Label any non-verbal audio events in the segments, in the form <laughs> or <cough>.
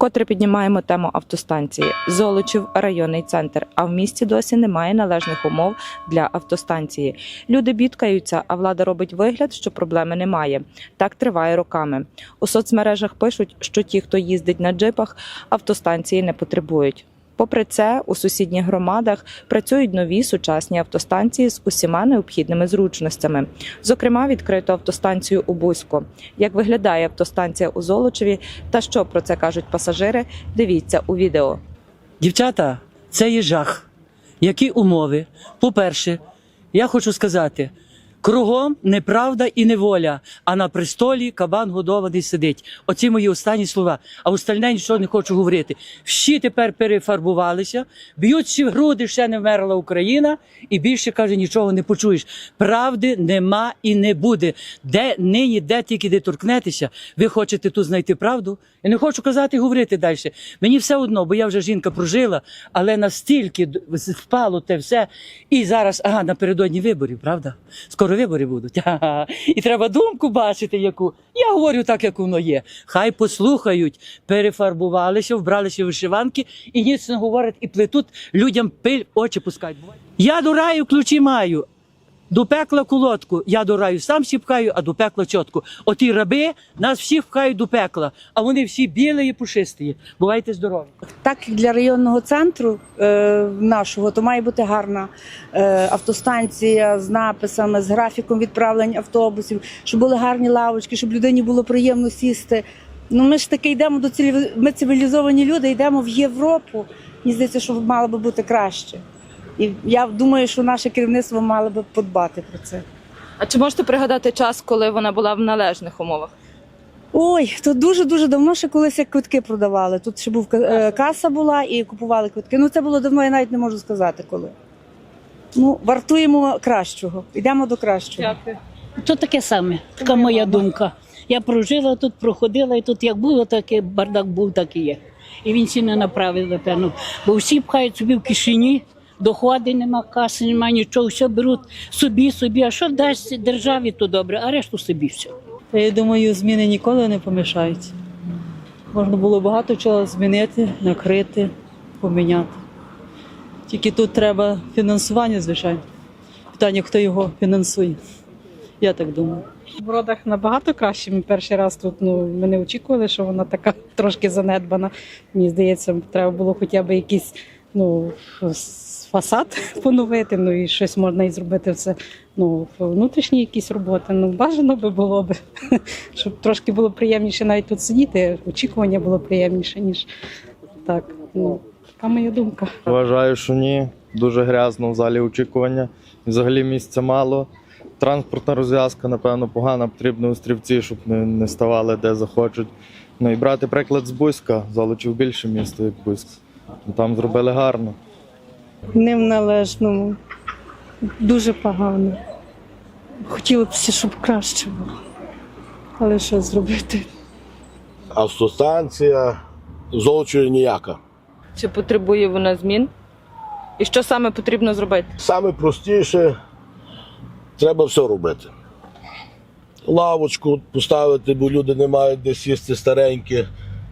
Вкотре піднімаємо тему автостанції. Золочів районний центр. А в місті досі немає належних умов для автостанції. Люди бідкаються, а влада робить вигляд, що проблеми немає. Так триває роками. У соцмережах пишуть, що ті, хто їздить на джипах, автостанції не потребують. Попри це, у сусідніх громадах працюють нові сучасні автостанції з усіма необхідними зручностями. Зокрема, відкрито автостанцію у Бузьку. Як виглядає автостанція у Золочеві та що про це кажуть пасажири, дивіться у відео. Дівчата, це є жах. Які умови? По-перше, я хочу сказати: кругом неправда і неволя, а на престолі кабан годований сидить. Оці мої останні слова. А остальне нічого не хочу говорити. Всі тепер перефарбувалися, б'ють в груди, ще не вмерла Україна, і більше каже, нічого не почуєш. Правди нема і не буде. Де нині, де тільки де торкнетеся, ви хочете тут знайти правду? Я не хочу казати і говорити далі. Мені все одно, бо я вже жінка прожила, але настільки впало те все. І зараз, ага, напередодні виборів, правда? Скоро вибори будуть. <laughs> І треба думку бачити, яку. Я говорю так, як воно є. Хай послухають, перефарбувалися, вбралися вишиванки і ніч не говорять, і плетуть людям пиль, очі пускають. Я до раю ключі маю. До пекла колодку. Я до раю сам всі пхаю, а до пекла чітку. Оті раби нас всіх пхають до пекла, а вони всі білі і пушисті. Бувайте здорові. Так як для районного центру е, нашого, то має бути гарна е, автостанція з написами, з графіком відправлень автобусів, щоб були гарні лавочки, щоб людині було приємно сісти. Ну ми ж таки йдемо до цивілізовані люди, йдемо в Європу. Мені здається, що мало би бути краще. І я думаю, що наше керівництво мало би подбати про це. А чи можете пригадати час, коли вона була в належних умовах? Ой, то дуже дуже давно ще колись як квитки продавали. Тут ще був е, каса була і купували квитки. Ну це було давно, я навіть не можу сказати коли. Ну, вартуємо кращого. Йдемо до кращого. Дякую. То таке саме, така моя думка. Я прожила тут, проходила, і тут як було, так і бардак був, так і є. І він всі не направив, напевно. Бо всі пхають собі в кишені, доходи нема, каси нема, нічого, все беруть собі, собі. А що дасть державі, то добре, а решту собі все. Та я думаю, зміни ніколи не помішають. Можна було багато чого змінити, накрити, поміняти. Тільки тут треба фінансування, звичайно. Питання, хто його фінансує. Я так думаю. В родах набагато краще. Ми перший раз тут ну, ми не очікували, що вона така <laughs> трошки занедбана. Мені здається, треба було хоча б якийсь ну, фасад <laughs> поновити, ну і щось можна і зробити все. Ну, внутрішні якісь роботи. Ну, бажано би було б, <laughs> щоб трошки було приємніше навіть тут сидіти. Очікування було приємніше, ніж так. Ну, така моя думка. Вважаю, що ні. Дуже грязно в залі очікування. Взагалі місця мало. Транспортна розв'язка, напевно, погана. Потрібні острівці, щоб не, не ставали де захочуть. Ну і брати приклад з Бузька. Золочів більше місто, як Бузьк. Ну, Там зробили гарно. не в належному. Дуже погано. Хотілося б, щоб краще було. Але що зробити? автостанція золочої ніяка. Чи потребує вона змін? І що саме потрібно зробити? Саме простіше треба все робити. Лавочку поставити, бо люди не мають де сісти старенькі.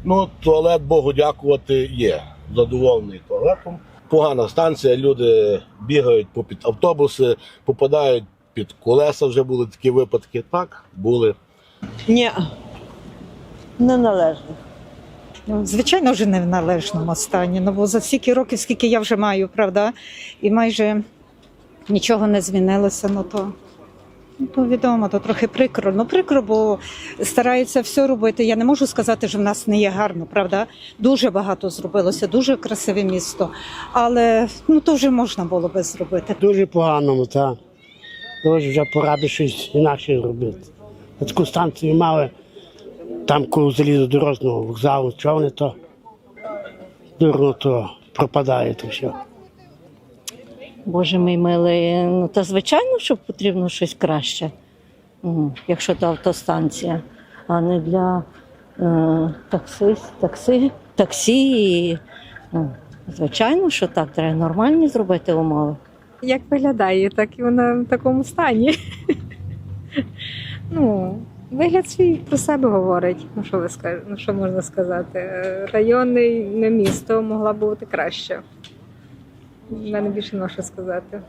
Ну, туалет, Богу дякувати, є. Задоволений туалетом. Погана станція, люди бігають попід автобуси, попадають під колеса, вже були такі випадки. Так, були. Ні, Неналежно. ну, звичайно, вже не в належному стані. Ну бо за стільки років, скільки я вже маю, правда, і майже нічого не змінилося. Ну то, ну, відомо, то трохи прикро. Ну прикро, бо стараються все робити. Я не можу сказати, що в нас не є гарно, правда? Дуже багато зробилося, дуже красиве місто. Але ну то вже можна було би зробити. Дуже поганому, так. Дуже вже пора би щось інакше робити. Таку станцію мали там коло залізодорожного вокзалу, чого вони то дурно то пропадає то все. Боже мій милий, ну та звичайно, що потрібно щось краще, якщо то автостанція, а не для е, таксі, таксі, таксі. Ну, звичайно, що так, треба нормальні зробити умови. Як виглядає, так і вона в такому стані. Ну, Вигляд свій про себе говорить. Ну що ви? Ну що можна сказати? Е, Районний не місто могла бути краще. Мене більше нема що сказати.